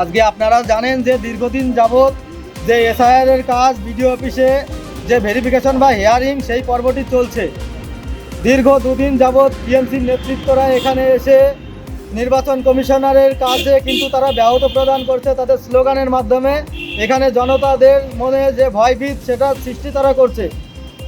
আজকে আপনারা জানেন যে দীর্ঘদিন যাবৎ যে এসআইআর এর কাজ, বিডিও অফিসে যে ভেরিফিকেশন বা হিয়ারিং সেই পর্বটি চলছে। দীর্ঘ দুদিন যাবৎ টিএমসির নেতৃত্বরা এখানে এসে নির্বাচন কমিশনারের কাজে কিন্তু তারা ব্যাহত প্রদান করছে তাদের স্লোগানের মাধ্যমে। এখানে জনতাদের মনে যে ভয়ভীত সেটা সৃষ্টি তারা করছে।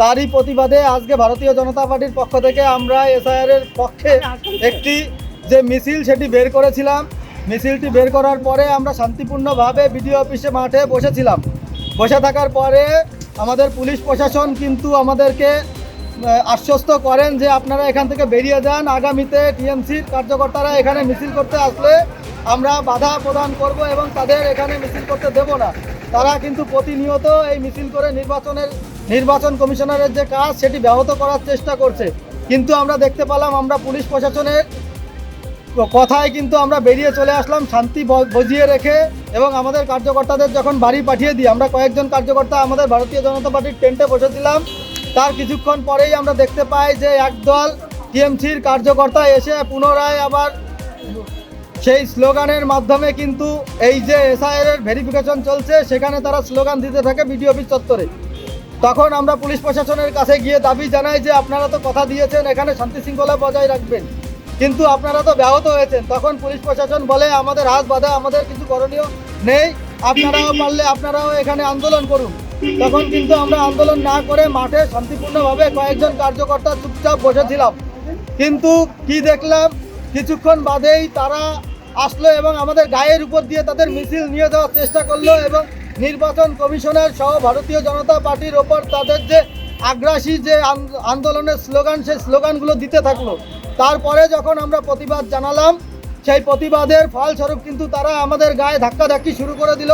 তারই প্রতিবাদে আজকে ভারতীয় জনতা পার্টির পক্ষ থেকে আমরা এসআইআর এর পক্ষে একটি যে মিছিল সেটি বের করেছিলাম। মিছিলটি বের করার পরে আমরা শান্তিপূর্ণভাবে বিডিও অফিসে মাঠে বসেছিলাম। বসে থাকার পরে আমাদের পুলিশ প্রশাসন কিন্তু আমাদেরকে আশ্বস্ত করেন যে আপনারা এখান থেকে বেরিয়ে যান। আগামীতে টিএমসির কার্যকর্তারা এখানে মিছিল করতে আসলে আমরা বাধা প্রদান করব এবং তাদের এখানে মিছিল করতে দেব না। তারা কিন্তু প্রতিনিয়ত এই মিছিল করে নির্বাচনের, নির্বাচন কমিশনারের যে কাজ, সেটি ব্যাহত করার চেষ্টা করছে। কিন্তু আমরা দেখতে পেলাম আমরা পুলিশ প্রশাসনের কথায় কিন্তু আমরা বেরিয়ে চলে আসলাম, শান্তি বজিয়ে রেখে এবং আমাদের কার্যকর্তাদের যখন বাড়ি পাঠিয়ে দিই, আমরা কয়েকজন কার্যকর্তা আমাদের ভারতীয় জনতা পার্টির টেন্টে বসেছিলাম তার কিছুক্ষণ পরেই আমরা দেখতে পাই যে একদল টিএমসির কার্যকর্তা এসে পুনরায় আবার সেই স্লোগানের মাধ্যমে কিন্তু এই যে এসআইআর এর ভেরিফিকেশন চলছে, সেখানে তারা স্লোগান দিতে থাকে বিডিও অফিস চত্বরে। তখন আমরা পুলিশ প্রশাসনের কাছে গিয়ে দাবি জানাই যে আপনারা তো কথা দিয়েছেন, এখানে শান্তি শৃঙ্খলা বজায় রাখবেন। কিন্তু আপনারা তো ব্যাহত হয়েছেন। তখন পুলিশ প্রশাসন বলে, আমাদের হাত বাঁধা, আমাদের কিছু করণীয় নেই। আপনারাও পারলে আপনারাও এখানে আন্দোলন করুন। তখন কিন্তু আমরা আন্দোলন না করে মাঠে শান্তিপূর্ণভাবে কয়েকজন কার্যকর্তা চুপচাপ বসেছিলাম। কিন্তু কি দেখলাম? কিছুক্ষণ বাদেই তারা আসলো এবং আমাদের গায়ের উপর দিয়ে তাদের মিছিল নিয়ে যাওয়ার চেষ্টা করল এবং নির্বাচন কমিশনার সহ ভারতীয় জনতা পার্টির ওপর তাদের যে আগ্রাসী যে আন্দোলনের স্লোগান, সেই স্লোগানগুলো দিতে থাকল। তারপরে যখন আমরা প্রতিবাদ জানালাম, সেই প্রতিবাদের ফলস্বরূপ কিন্তু তারা আমাদের গায়ে ধাক্কাধাক্কি শুরু করে দিল।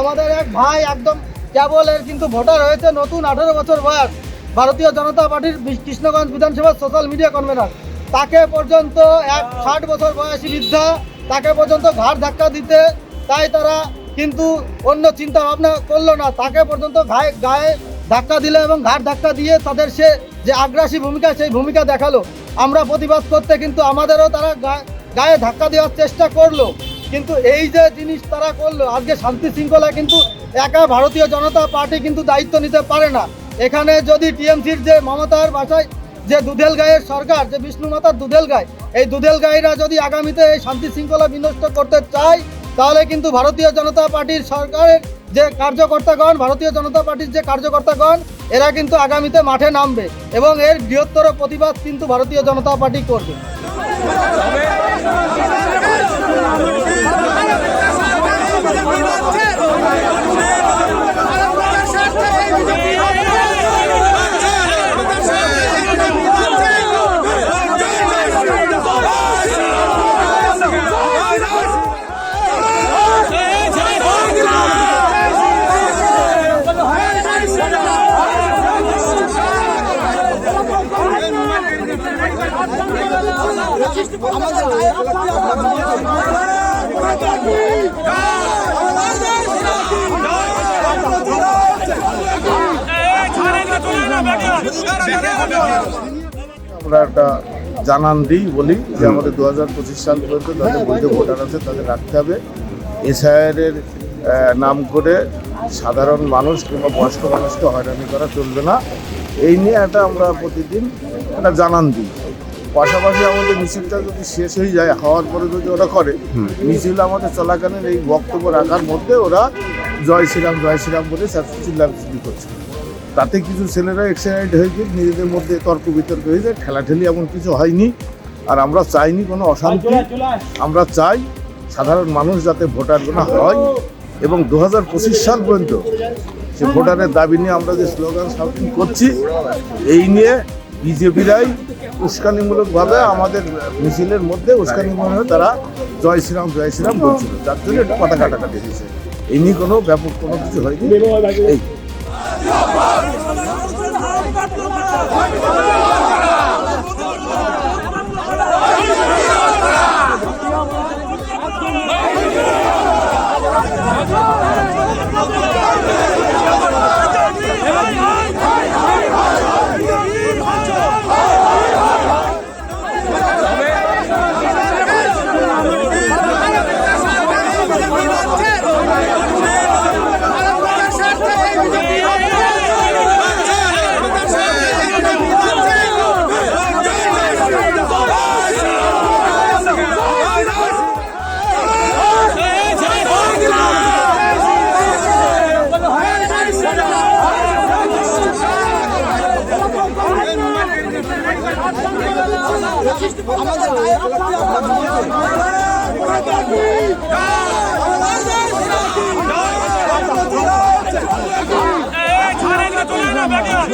আমাদের এক ভাই একদম কেবল এর কিন্তু ভোটার হয়েছে নতুন আঠারো বছর বয়স। ভারতীয় জনতা পার্টির কৃষ্ণগঞ্জ বিধানসভার সোশ্যাল মিডিয়া কনভেনার তাকে পর্যন্ত এক ষাট বছর বয়সী বৃদ্ধা তাকে পর্যন্ত ঘাড় ধাক্কা দিতে তাই তারা কিন্তু অন্য চিন্তা ভাবনা করল না। তাকে পর্যন্ত গায়ে গায়ে ধাক্কা দিল এবং ঘাড় ধাক্কা দিয়ে তাদের সে যে আগ্রাসী ভূমিকা, সেই ভূমিকা দেখাল। আমরা প্রতিবাদ করতে কিন্তু আমাদেরও তারা গায়ে ধাক্কা দেওয়ার চেষ্টা করল। কিন্তু এই যে জিনিস তারা করল, আজকে শান্তি শৃঙ্খলা কিন্তু একা ভারতীয় জনতা পার্টি কিন্তু দায়িত্ব নিতে পারে না। এখানে যদি টিএমসির যে মমতার বাসায় যে দুধেল গায়ের সরকার, যে বিষ্ণু মাতার দুধেল গায়ে এই দুধেল গায়েরা যদি আগামীতে এই শান্তি শৃঙ্খলা বিনষ্ট করতে চায়, তাহলে কিন্তু ভারতীয় জনতা পার্টির সরকারের যে কার্যকর্তাগণ, ভারতীয় জনতা পার্টির যে কার্যকর্তাগণ, এরা কিন্তু আগামীতে মাঠে নামবে এবং এর বৃহত্তর প্রতিবাদ কিন্তু ভারতীয় জনতা পার্টি করবে। আমরা একটা জানান দিই, বলি যে আমাদের দু হাজার পঁচিশ সাল পর্যন্ত যাদের বৈধ ভোটার আছে, তাদের রাখতে হবে। এসআইআরের নাম করে সাধারণ মানুষ কিংবা বয়স্ক মানুষকে হয়রানি করা চলবে না। এই নিয়ে একটা আমরা প্রতিদিন একটা জানান দিই। পাশাপাশি আমাদের মিছিলটা যদি শেষ হয়ে যায় হওয়ার পরে যদি ওরা করে মিছিল আমাদের চলাকালীন এই বক্তব্য রাখার মধ্যে ওরা জয় শ্রীরাম জয় শ্রীরাম বলে চিল্লাচিল্লি করছে। তাতে কিছু ছেলেরা এক্সাইটেড হয়ে গিয়ে নিজেদের মধ্যে তর্ক বিতর্ক হয়ে যায় ঠেলাঠেলি এমন কিছু হয়নি। আর আমরা চাইনি কোনো অশান্তি আমরা চাই সাধারণ মানুষ যাতে ভোটার গোনা হয় এবং দু হাজার পঁচিশ সাল পর্যন্ত সে ভোটারের দাবি নিয়ে আমরা যে স্লোগান শাউটিং করছি এই নিয়ে বিজেপিরাই উস্কানিমূলকভাবে আমাদের মিছিলের মধ্যে উস্কানিমূলকভাবে তারা জয় শ্রীরাম জয় শ্রীরাম বলছিল। যার জন্য একটু কথা কাটাকাটি হয়েছে। এই নিয়ে কোনো ব্যাপক কোনো কিছু হয়নি। এই।